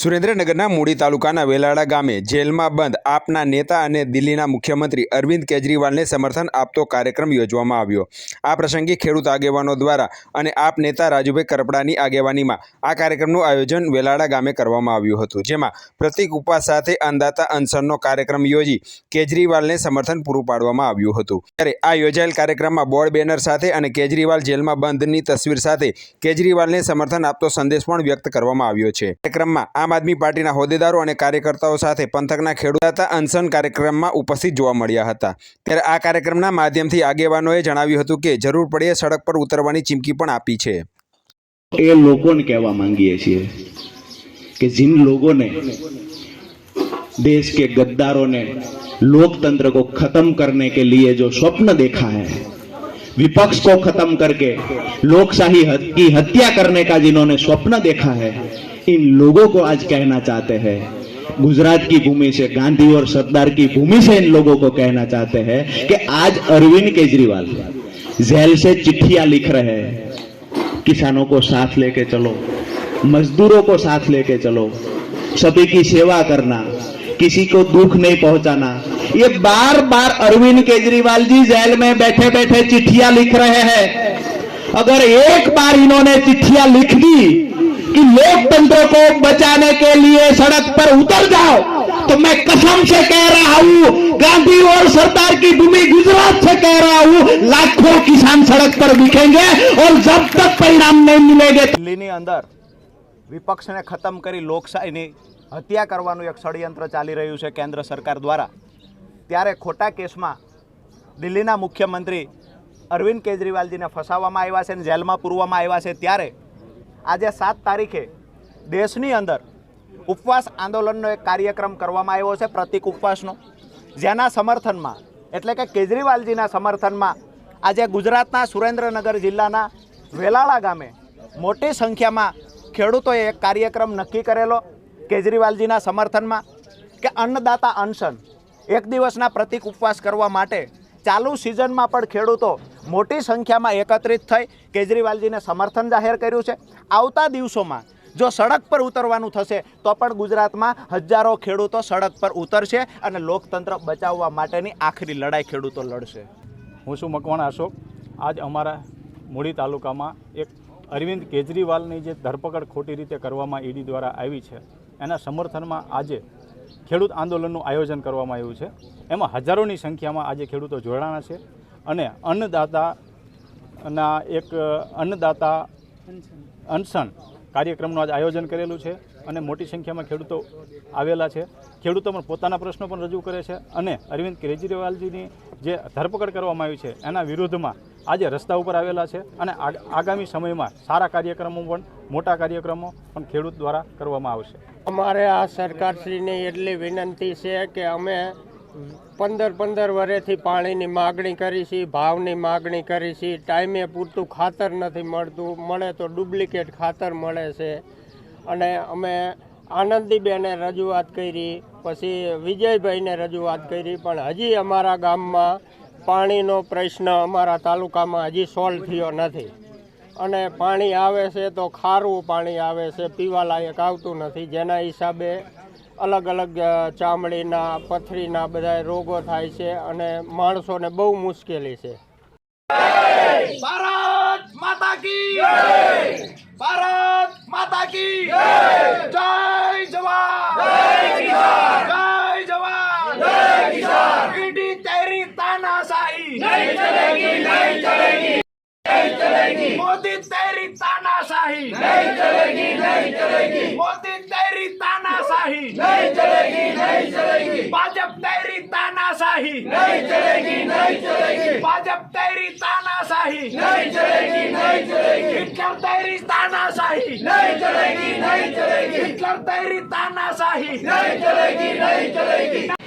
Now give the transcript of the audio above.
સુરેન્દ્રનગરના મૂડી તાલુકાના વેલાળા ગામે જેલમાં બંધ આપના નેતા અને દિલ્હીના મુખ્યમંત્રી અરવિંદ કેજરીવાલને સમર્થન આપતો કાર્યક્રમ યોજવામાં આવ્યો. આ પ્રસંગે ખેડૂત આગેવાનો દ્વારા અને આપ નેતા રાજુભાઈ કરપડાની આગેવાનીમાં આ કાર્યક્રમનું આયોજન વેલાળા ગામે કરવામાં આવ્યું હતું, જેમાં પ્રતિક ઉપવાસ સાથે અંદાતા અનશનનો કાર્યક્રમ યોજી કેજરીવાલને સમર્થન પૂરું પાડવામાં આવ્યું હતું. ત્યારે આ યોજાયેલ કાર્યક્રમમાં બોર્ડ બેનર સાથે અને કેજરીવાલ જેલમાં બંધની તસવીર સાથે કેજરીવાલને સમર્થન આપતો સંદેશ પણ વ્યક્ત કરવામાં આવ્યો છે. કાર્યક્રમમાં આમ આદમી પાર્ટીના હોદ્દેદારો અને કાર્યકર્તાઓ સાથે પંથકના ખેડૂત અનશન કાર્યક્રમમાં ઉપસ્થિત જોવા મળ્યા હતા ત્યારે આ કાર્યક્રમના માધ્યમથી આગેવાનોએ જણાવ્યું હતું કે જરૂર પડે સડક પર ઉતરવાની ચીમકી પણ આપી છે એ લોકોને કહેવા માંગીએ છીએ કે जिन लोगों ने देश के गद्दारों ने लोकतंत्र को खत्म करने के लिए जो स्वप्न देखा है विपक्ष को खत्म करके लोकशाही हत- की हत्या करने का जिन्होंने स्वप्न देखा है इन लोगों को आज कहना चाहते हैं। गुजरात की भूमि से, गांधी और सरदार की भूमि से इन लोगों को कहना चाहते हैं कि आज अरविंद केजरीवाल जेल से चिट्ठियाँ लिख रहे हैं। किसानों को साथ लेके चलो, मजदूरों को साथ लेके चलो, सभी की सेवा करना, किसी को दुख नहीं पहुंचाना। ये बार बार अरविंद केजरीवाल जी जेल में बैठे बैठे चिट्ठियाँ लिख रहे हैं। अगर एक बार इन्होंने चिट्ठियाँ लिख दी कि लोकतंत्र को बचाने के लिए सड़क पर उतर जाओ तो मैं कसम से कह रहा हूं गांधी और सरदार की भूमि गुजरात से कह रहा हूं लाखों किसान सड़क पर दिखेंगे और जब तक परिणाम नहीं मिलेंगे દિલ્હીની અંદર વિપક્ષને ખતમ કરી લોકશાહીની હત્યા કરવાનું એક ષડયંત્ર ચાલી રહ્યું છે કેન્દ્ર સરકાર દ્વારા ત્યારે ખોટા કેસમાં દિલ્હીના મુખ્યમંત્રી અરવિંદ કેજરીવાલજીને ફસાવવામાં આવ્યા છે અને જેલમાં પૂરવામાં આવ્યા છે ત્યારે આજે સાત તારીખે દેશની અંદર ઉપવાસ આંદોલનનો એક કાર્યક્રમ કરવામાં આવ્યો છે, પ્રતિક ઉપવાસનો. જેના સમર્થનમાં, એટલે કે કેજરીવાલજીના સમર્થનમાં, આજે ગુજરાતના સુરેન્દ્રનગર જિલ્લાના વેલાળા ગામે મોટી સંખ્યામાં ખેડૂતોએ એક કાર્યક્રમ નક્કી કરેલો કેજરીવાલજીના સમર્થનમાં કે અન્નદાતા અનશન, એક દિવસના પ્રતિક ઉપવાસ કરવા માટે ચાલુ સિઝનમાં પણ ખેડૂતો મોટી સંખ્યામાં એકત્રિત થઈ કેજરીવાલજીને સમર્થન જાહેર કર્યું છે. આવતા દિવસોમાં જો સડક પર ઉતરવાનું થશે, તો પણ ગુજરાતમાં હજારો ખેડૂતો સડક પર ઉતરશે અને લોકતંત્ર બચાવવા માટેની આખરી લડાઈ ખેડૂતો લડશે. હું શું મકવાણા અશોક. આજ અમારા મૂળી તાલુકામાં એક અરવિંદ કેજરીવાલની જે ધરપકડ ખોટી રીતે કરવામાં ઈડી દ્વારા આવી છે, એના સમર્થનમાં આજે ખેડૂત આંદોલનનું આયોજન કરવામાં આવ્યું છે. એમાં હજારોની સંખ્યામાં આજે ખેડૂતો જોડાણા છે. અને અન્નદાતાના એક અન્નદાતા અનશન કાર્યક્રમનું આજે આયોજન કરેલું છે અને મોટી સંખ્યામાં ખેડૂતો આવેલા છે. ખેડૂતો પણ પોતાના પ્રશ્નો પણ રજૂ કરે છે અને અરવિંદ કેજરીવાલજીની જે ધરપકડ કરવામાં આવી છે એના વિરુદ્ધમાં આજે રસ્તા ઉપર આવેલા છે અને આગ- આગામી સમયમાં સારા કાર્યક્રમો પણ, મોટા કાર્યક્રમો પણ ખેડૂત દ્વારા કરવામાં આવશે. અમારે આ સરકારશ્રીની એટલી વિનંતી છે કે અમે પંદર પંદર વર્ષથી પાણીની માગણી કરી છે, ભાવની માગણી કરી છે. ટાઈમે પૂરતું ખાતર નથી મળતું, મળે તો ડુપ્લિકેટ ખાતર મળે છે. અને અમે આનંદીબેને રજૂઆત કરી, પછી વિજયભાઈને રજૂઆત કરી, પણ હજી અમારા ગામમાં પાણીનો પ્રશ્ન અમારા તાલુકામાં હજી સોલ્વ થયો નથી. અને પાણી આવે છે તો ખારું પાણી આવે છે, પીવાલાયક આવતું નથી. જેના હિસાબે અલગ અલગ ચામડીના, પથરીના બધા રોગો થાય છે અને માણસોને બહુ મુશ્કેલી છે. ભારત માતા કી ભારત માતા કી જય! જવાન! જય જવાન! જય કિસાન! ઈડી તેરી તાનાશાહી! નહીં ચલેગી નહીં ચલેગી નહીં ચલેગી મોદી તેરી તાનાશાહી! નહીં ચલેગી નહીં ચલેગી મોદી તાનાશાહી નહીં ચલેગી નહીં ચલેગી ભાજપ તેરી તાનાશાહી નહીં ચલેગી નહીં ચલેગી ભાજપ તેરી તાનાશાહી નહીં ચલેગી નહીં ચલેગી હિટલર તેરી તાનાશાહી નહીં ચલેગી નહીં ચલેગી હિટલર તેરી તાનાશાહી નહીં ચલેગી નહીં ચલેગી